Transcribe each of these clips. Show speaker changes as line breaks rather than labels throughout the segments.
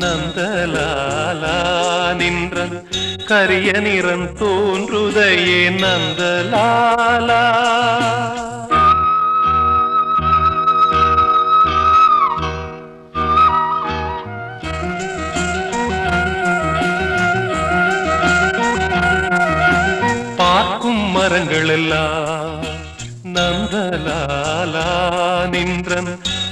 நந்தலாலா நின்றன் கரிய நிறம் தோன்றுதையே நந்தலாலா. பார்க்கும் மரங்கள் எல்லாம் நந்தலாலா நின்றன்.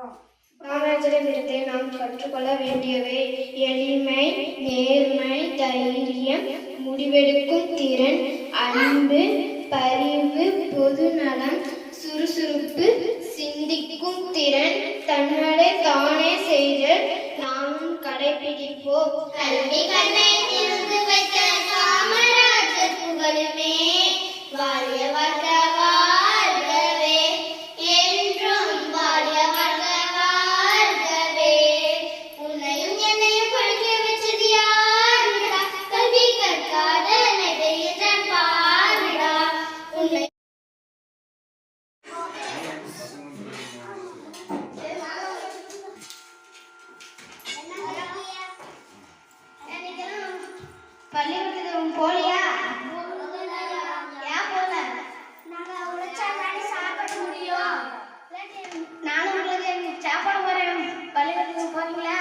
கொண்டாடி
நாம் கற்றுக்கொள்ள வேண்டியவை எளிமை நேர்மை தைரியம் முடிவெடுக்கும் திறன் அன்பு பரிவு பொதுநலம் சுறுசுறுப்பு சிந்திக்கும் திறன் தன்னடை தானே செய்தல் நாமும் கடைபிடிப்போம் கல்வி கண்ணை. பள்ளிக்கூடத்துக்கு போலியா? ஏன் போல? நாங்க உழைச்சா தானே சாப்பிட முடியும். நானும் உங்களுக்கு சாப்பாடு போறேன் பள்ளிக்கூடத்துக்கு போறீங்களா?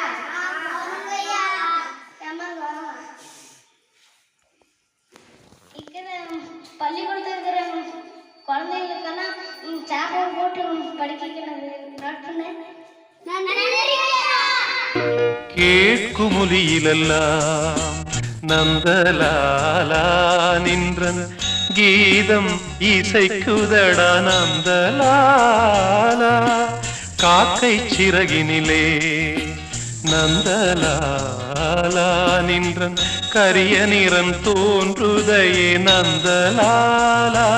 பள்ளிக்கூடத்தில் இருக்கிற குழந்தைங்களுக்கெல்லாம் ம், சாப்பாடு போட்டு படிக்கிறது நட்டுனேன்
கேட்கும் ஒலியிலெல்லாம் நந்தலாலா நின்றன் கீதம் இசைக்குதடா நந்தலாலா. காக்கை சிறகினிலே நந்தலாலா நின்றன். கரிய நிறம் தோன்றுதையே நந்தலாலா.